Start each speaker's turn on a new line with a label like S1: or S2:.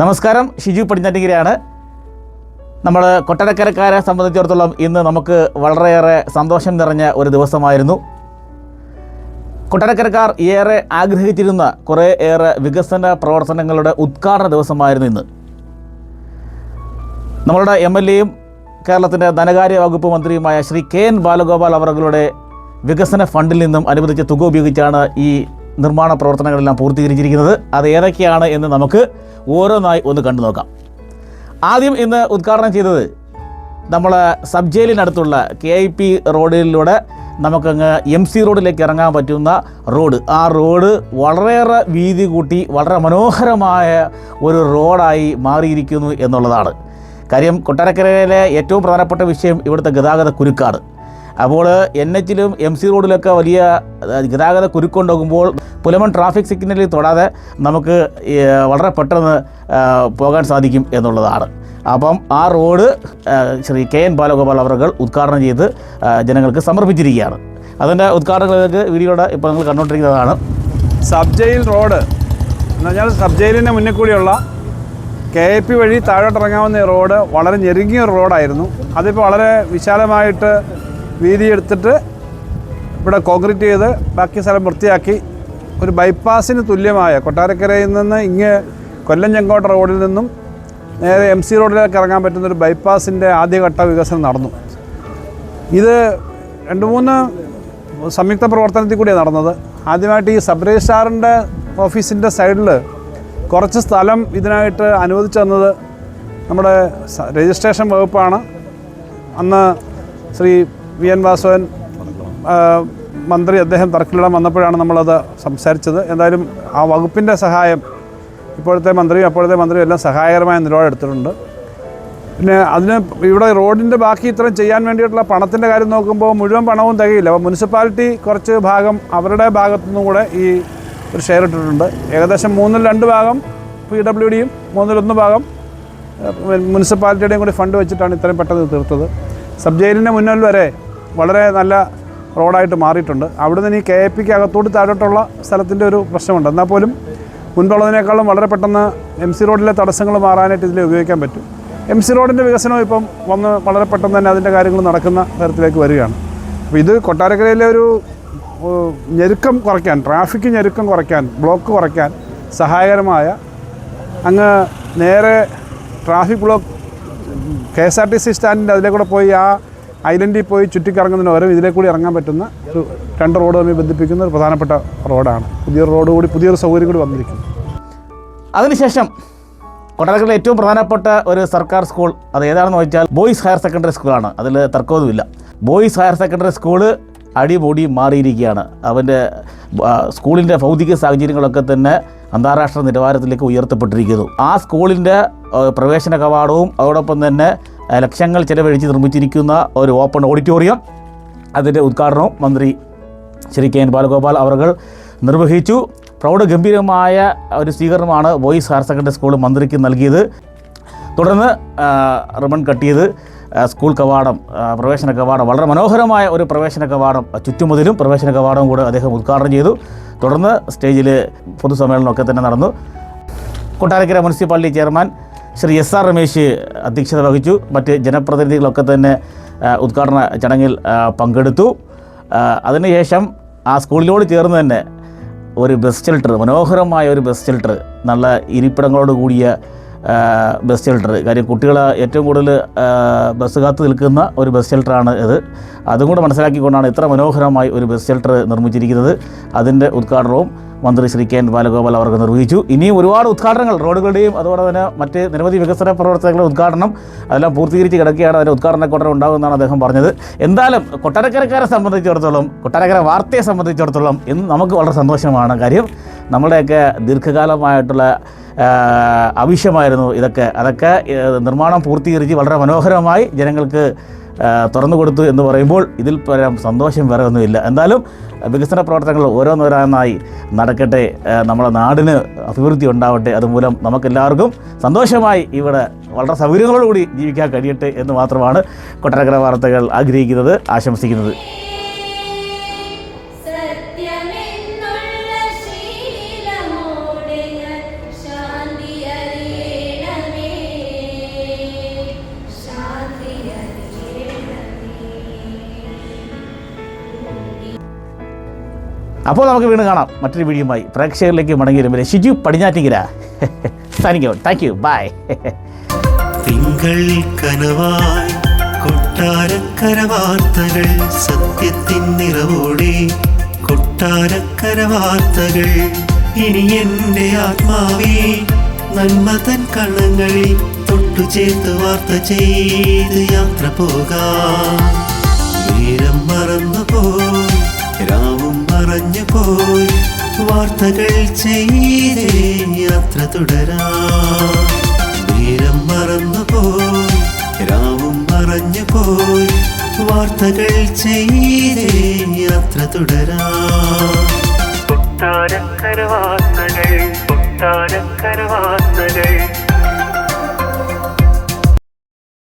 S1: നമസ്കാരം. ഷിജു പടിഞ്ഞാറ്റിങ്കരയാണ് നമ്മൾ കൊട്ടാരക്കരക്കാരെ സംബന്ധിച്ചിടത്തോളം ഇന്ന് നമുക്ക് വളരെയേറെ സന്തോഷം നിറഞ്ഞ ഒരു ദിവസമായിരുന്നു. കൊട്ടാരക്കരക്കാർ ഏറെ ആഗ്രഹിച്ചിരുന്ന കുറേ ഏറെ വികസന പ്രവർത്തനങ്ങളുടെ ഉദ്ഘാടന ദിവസമായിരുന്നു ഇന്ന്. നമ്മളുടെ എം എൽ എയും കേരളത്തിന്റെ ധനകാര്യ വകുപ്പ് മന്ത്രിയുമായ ശ്രീ കെ എൻ ബാലഗോപാൽ അവരുടെ വികസന ഫണ്ടിൽ നിന്നും അനുവദിച്ച തുക ഉപയോഗിച്ചാണ് ഈ നിർമ്മാണ പ്രവർത്തനങ്ങളെല്ലാം പൂർത്തീകരിച്ചിരിക്കുന്നത് അത് ഏതൊക്കെയാണ് എന്ന് നമുക്ക് ഓരോന്നായി ഒന്ന് കണ്ടു നോക്കാം. ആദ്യം ഇന്ന് ഉദ്ഘാടനം ചെയ്തത് നമ്മൾ സബ് ജയിലിനടുത്തുള്ള കെ ഐ പി റോഡിലൂടെ നമുക്കങ്ങ് എം സി റോഡിലേക്ക് ഇറങ്ങാൻ പറ്റുന്ന റോഡ്. ആ റോഡ് വളരെയേറെ വീതി കൂട്ടി വളരെ മനോഹരമായ ഒരു റോഡായി മാറിയിരിക്കുന്നു എന്നുള്ളതാണ്. കാര്യം കൊട്ടാരക്കരയിലെ ഏറ്റവും പ്രധാനപ്പെട്ട വിഷയം ഇവിടുത്തെ ഗതാഗത കുരുക്കാണ്. അപ്പോൾ എൻ എച്ചിലും എം സി റോഡിലൊക്കെ വലിയ ഗതാഗത കുരുക്കുണ്ടാകുമ്പോൾ പുലമൺ ട്രാഫിക് സിഗ്നലിൽ തൊടാതെ നമുക്ക് വളരെ പെട്ടെന്ന് പോകാൻ സാധിക്കും എന്നുള്ളതാണ്. അപ്പം ആ road Shri K N Balagopal അവർ ഉദ്ഘാടനം ചെയ്ത് ജനങ്ങൾക്ക് സമർപ്പിച്ചിരിക്കുകയാണ്. അതിന്റെ ഉദ്ഘാടനങ്ങൾക്ക് വീഡിയോയുടെ ഇപ്പോൾ നിങ്ങൾ കണ്ടുകൊണ്ടിരിക്കുന്നതാണ്.
S2: സബ് ജയിൽ റോഡ് എന്ന് പറഞ്ഞാൽ സബ് ജയിലിന്റെ മുന്നിൽ കൂടിയുള്ള കെ എ പി വഴി താഴോട്ടിറങ്ങാവുന്ന റോഡ് വളരെ ഞെരുങ്ങിയ ഒരു റോഡായിരുന്നു. അതിപ്പോൾ വളരെ വിശാലമായിട്ട് വീതി എടുത്തിട്ട് ഇവിടെ കോൺക്രീറ്റ് ചെയ്ത് ബാക്കി സ്ഥലം വൃത്തിയാക്കി ഒരു ബൈപ്പാസിന് തുല്യമായ കൊട്ടാരക്കരയിൽ നിന്ന് ഇങ്ങ് കൊല്ലം ചെങ്കോട്ട റോഡിൽ നിന്നും നേരെ എം സി റോഡിലേക്ക് ഇറങ്ങാൻ പറ്റുന്ന ഒരു ബൈപ്പാസിന്റെ ആദ്യഘട്ട വികസനം നടന്നു. ഇത് രണ്ട് മൂന്ന് സംയുക്ത പ്രവർത്തനത്തിൽ കൂടിയാണ് നടന്നത്. ആദ്യമായിട്ട് ഈ സബ് രജിസ്ട്രാറിന്റെ ഓഫീസിന്റെ സൈഡിൽ കുറച്ച് സ്ഥലം ഇതിനായിട്ട് അനുവദിച്ചു തന്നത് നമ്മുടെ രജിസ്ട്രേഷൻ വകുപ്പാണ്. അന്ന് ശ്രീ വി എൻ വാസവൻ മന്ത്രി അദ്ദേഹം തർക്കിലിടാൻ വന്നപ്പോഴാണ് നമ്മളത് സംസാരിച്ചത്. എന്തായാലും ആ വകുപ്പിന്റെ സഹായം ഇപ്പോഴത്തെ മന്ത്രിയും അപ്പോഴത്തെ മന്ത്രിയും എല്ലാം സഹായകരമായ നിലപാടെടുത്തിട്ടുണ്ട് പിന്നെ അതിന് ഇവിടെ റോഡിന്റെ ബാക്കി ഇത്രയും ചെയ്യാൻ വേണ്ടിയിട്ടുള്ള പണത്തിന്റെ കാര്യം നോക്കുമ്പോൾ മുഴുവൻ പണവും തികയില്ല. അപ്പോൾ മുനിസിപ്പാലിറ്റി കുറച്ച് ഭാഗം അവരുടെ ഭാഗത്തു നിന്നും കൂടെ ഈ ഒരു ഷെയർ ഇട്ടിട്ടുണ്ട്. ഏകദേശം മൂന്നിൽ രണ്ട് ഭാഗം പി ഡബ്ല്യു ഡിയും മൂന്നിലൊന്ന് ഭാഗം മുനിസിപ്പാലിറ്റിയുടെയും കൂടി ഫണ്ട് വെച്ചിട്ടാണ് ഇത്രയും പെട്ടെന്ന് തീർത്തത്. സബ് ജയിലിന്റെ മുന്നിൽ വരെ വളരെ നല്ല റോഡായിട്ട് മാറിയിട്ടുണ്ട്. അവിടെ നിന്ന് ഈ കെ എ പിക്ക് അകത്തോട്ട് താഴോട്ടുള്ള സ്ഥലത്തിന്റെ ഒരു പ്രശ്നമുണ്ട്. എന്നാൽ പോലും മുൻപുള്ളതിനേക്കാളും വളരെ പെട്ടെന്ന് എം സി റോഡിലെ തടസ്സങ്ങൾ മാറാനായിട്ട് ഇതിൽ ഉപയോഗിക്കാൻ പറ്റും. എം സി റോഡിന്റെ വികസനം ഇപ്പം വന്ന് വളരെ പെട്ടെന്ന് തന്നെ അതിന്റെ കാര്യങ്ങൾ നടക്കുന്ന തരത്തിലേക്ക് വരികയാണ്. അപ്പോൾ ഇത് കൊട്ടാരക്കരയിലെ ഒരു ഞെരുക്കം കുറയ്ക്കാൻ ട്രാഫിക് ഞെരുക്കം കുറയ്ക്കാൻ ബ്ലോക്ക് കുറയ്ക്കാൻ സഹായകരമായ അങ്ങ് നേരെ traffic block K S R T C സ്റ്റാൻഡിന്റെ അതിലേക്കൂടെ പോയി ആ ഐലൻഡിൽ പോയി ചുറ്റിക്കറങ്ങുന്നതിന് പകരം ഇതിലേ കൂടി ഇറങ്ങാൻ പറ്റുന്ന ഒരു രണ്ട് റോഡ് തമ്മിൽ ബന്ധിപ്പിക്കുന്ന ഒരു പ്രധാനപ്പെട്ട റോഡാണ്. പുതിയൊരു റോഡ് കൂടി പുതിയൊരു സൗകര്യം കൂടി വന്നിരിക്കുന്നു.
S1: അതിനുശേഷം കൊട്ടാരക്കരയിലെ ഏറ്റവും പ്രധാനപ്പെട്ട ഒരു സർക്കാർ സ്കൂൾ അത് ഏതാണെന്ന് വെച്ചാൽ ബോയ്സ് ഹയർ സെക്കൻഡറി സ്കൂളാണ്. അതിൽ തർക്കവുമില്ല ബോയ്സ് ഹയർ സെക്കൻഡറി സ്കൂൾ അടിപൊടി മാറിയിരിക്കുകയാണ്. അവന്റെ സ്കൂളിന്റെ ഭൗതിക സാഹചര്യങ്ങളൊക്കെ തന്നെ അന്താരാഷ്ട്ര നിലവാരത്തിലേക്ക് ഉയർത്തപ്പെട്ടിരിക്കുന്നു. ആ സ്കൂളിന്റെ പ്രവേശന കവാടവും അതോടൊപ്പം തന്നെ ലക്ഷങ്ങൾ ചിലവഴിച്ച് നിർമ്മിച്ചിരിക്കുന്ന ഒരു ഓപ്പൺ ഓഡിറ്റോറിയം. അതിന്റെ ഉദ്ഘാടനവും മന്ത്രി ശ്രീ കെ എൻ ബാലഗോപാൽ അവർ നിർവഹിച്ചു. പ്രൗഢഗംഭീരമായ ഒരു സ്വീകരണമാണ് വോയിസ് ഹയർ സെക്കൻഡറി സ്കൂൾ മന്ത്രിക്ക് നൽകിയത്. തുടർന്ന് റിബൺ കട്ട് ചെയ്ത് സ്കൂൾ കവാടം പ്രവേശന കവാടം വളരെ മനോഹരമായ ഒരു പ്രവേശന കവാടം ചുറ്റുമതിലും പ്രവേശന കവാടവും കൂടെ അദ്ദേഹം ഉദ്ഘാടനം ചെയ്തു. തുടർന്ന് സ്റ്റേജിൽ പൊതുസമ്മേളനമൊക്കെ തന്നെ നടന്നു. Kottarakkara municipality chairman Shri S R Ramesh അധ്യക്ഷത വഹിച്ചു. മറ്റ് ജനപ്രതിനിധികളൊക്കെ തന്നെ ഉദ്ഘാടന ചടങ്ങിൽ പങ്കെടുത്തു. അതിനുശേഷം ആ സ്കൂളിനോട് ചേർന്ന് തന്നെ ഒരു ബസ് ഷെൽട്ടർ മനോഹരമായ ഒരു ബസ് ഷെൽട്ടർ നല്ല ഇരിപ്പിടങ്ങളോട് കൂടിയ ബസ് ഷെൽട്ടർ. കാര്യം കുട്ടികൾ ഏറ്റവും കൂടുതൽ ബസ് കാത്ത് നിൽക്കുന്ന ഒരു ബസ് ഷെൽട്ടറാണ് ഇത്. അതും കൂടെ മനസ്സിലാക്കിക്കൊണ്ടാണ് ഇത്ര മനോഹരമായി ഒരു ബസ് ഷെൽട്ടർ നിർമ്മിച്ചിരിക്കുന്നത്. അതിന്റെ ഉദ്ഘാടനവും മന്ത്രി ശ്രീ കെ എൻ ബാലഗോപാൽ അവർക്ക് നിർവഹിച്ചു. ഇനിയും ഒരുപാട് ഉദ്ഘാടനങ്ങൾ റോഡുകളുടെയും അതുപോലെ തന്നെ മറ്റ് നിരവധി വികസന പ്രവർത്തനങ്ങളുടെ ഉദ്ഘാടനം അതെല്ലാം പൂർത്തീകരിച്ച് കിടക്കുകയാണ്. അതിന്റെ ഉദ്ഘാടന കൊട്ടര ഉണ്ടാകുമെന്നാണ് അദ്ദേഹം പറഞ്ഞത്. എന്തായാലും കൊട്ടാരക്കരക്കാരെ സംബന്ധിച്ചിടത്തോളം കൊട്ടാരക്കര വാർത്തയെ സംബന്ധിച്ചിടത്തോളം ഇന്ന് നമുക്ക് വളരെ സന്തോഷമാണ് കാര്യം. നമ്മുടെയൊക്കെ ദീർഘകാലമായിട്ടുള്ള ആവശ്യമായിരുന്നു ഇതൊക്കെ. അതൊക്കെ നിർമ്മാണം പൂർത്തീകരിച്ച് വളരെ മനോഹരമായി ജനങ്ങൾക്ക് തുറന്നു കൊടുത്തു എന്ന് പറയുമ്പോൾ ഇതിൽ പരം സന്തോഷം വേറെ ഒന്നുമില്ല എന്തായാലും വികസന പ്രവർത്തനങ്ങൾ ഓരോന്നോരോന്നായി നടക്കട്ടെ. നമ്മുടെ നാടിന് അഭിവൃദ്ധി ഉണ്ടാവട്ടെ. അതുമൂലം നമുക്കെല്ലാവർക്കും സന്തോഷമായി ഇവിടെ വളരെ സൗകര്യങ്ങളോടുകൂടി ജീവിക്കാൻ കഴിയട്ടെ എന്ന് മാത്രമാണ് കൊട്ടാരക്കര വാർത്തകൾ ആഗ്രഹിക്കുന്നത് ആശംസിക്കുന്നത്. അപ്പോൾ നമുക്ക് വീണ്ടും കാണാം. മറ്റൊരു വീഡിയോയുമായി പ്രേക്ഷകരിലേക്ക് മടങ്ങി വരുമ്പോൾ Shiju Padinjattinkara. You thank you bye
S3: തിങ്കൾ കനവായി കൊട്ടാരക്കര വാർത്തകൾ സത്യത്തിൻ നിറവോടെ. കൊട്ടാരക്കര വാർത്തകൾ ഇനി എന്റെ ആത്മാവേ നന്മതൻ കണ്ണങ്ങളിൽ തൊട്ടു ചേർത്ത് വാർത്ത ചെയ്ത് യാത്ര പോകാം. നേരം മറന്നു പോയി രാവും മറഞ്ഞു പോയി. വാർത്തകൾ ചെയ്തേ യാത്ര തുടരാം. മറന്നു പോയി. രാവും മറഞ്ഞു പോയി. വാർത്തകൾ ചെയ്തേ യാത്ര തുടരാം. കൊട്ടാരക്കര വാർത്തകൾ കൊട്ടാരക്കര വാർത്തകൾ.